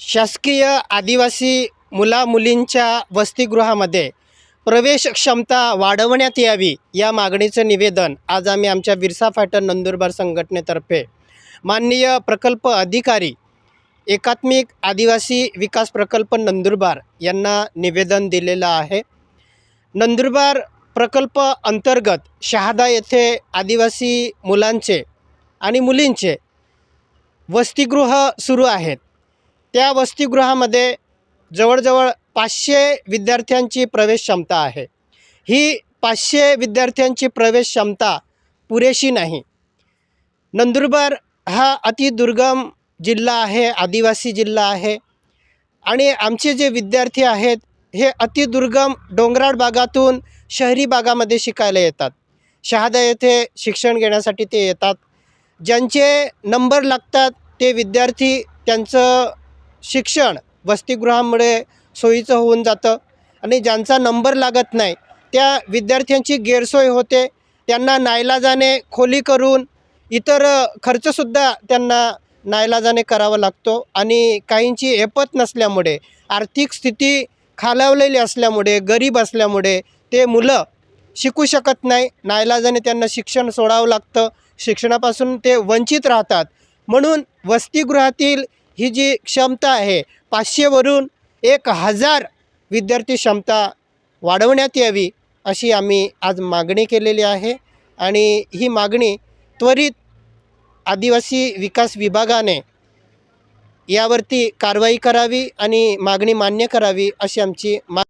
शासकीय आदिवासी मुला मुलींच्या वसतिगृहामध्ये प्रवेश क्षमता वाढवण्यात यावी या मागणीचं निवेदन आज आम्ही आमच्या बिरसा फाटन नंदुरबार संघटनेतर्फे माननीय प्रकल्प अधिकारी एकात्मिक आदिवासी विकास प्रकल्प नंदुरबार यांना निवेदन दिलेलं आहे. नंदुरबार प्रकल्प अंतर्गत शहादा येथे आदिवासी मुलांचे आणि मुलींचे वसतिगृह सुरू आहेत. त्या वसतिगृहामध्ये जवळजवळ पाचशे विद्यार्थ्यांची प्रवेश क्षमता आहे. ही पाचशे विद्यार्थ्यांची प्रवेश क्षमता पुरेशी नाही. नंदुरबार हा अतिदुर्गम जिल्हा आहे आदिवासी जिल्हा आहे आणि आमचे जे विद्यार्थी आहेत हे अतिदुर्गम डोंगराळ भागातून शहरी भागामध्ये शिकायला येतात. शहादा येथे शिक्षण घेण्यासाठी ते येतात. ज्यांचे नंबर लागतात ते विद्यार्थी त्यांचं शिक्षण वसतिगृहामुळे सोयीचं होऊन जातं. आणि ज्यांचा नंबर लागत नाही त्या विद्यार्थ्यांची गैरसोय होते. त्यांना नाईलाजाने खोली करून इतर खर्चसुद्धा त्यांना नाईलाजाने करावा लागतो. आणि काहींची ऐपत नसल्यामुळे आर्थिक स्थिती खालावलेली असल्यामुळे गरीब असल्यामुळे ते मुलं शिकू शकत नाही. नाईलाजाने त्यांना शिक्षण सोडावं लागतं. शिक्षणापासून ते वंचित राहतात. म्हणून वसतिगृहातील ही जी क्षमता आहे पाचशेवरून एक हजार विद्यार्थी क्षमता वाढवण्यात यावी अशी आम्ही आज मागणी केलेली आहे. आणि ही मागणी त्वरित आदिवासी विकास विभागाने यावरती कारवाई करावी आणि मागणी मान्य करावी अशी आमची मा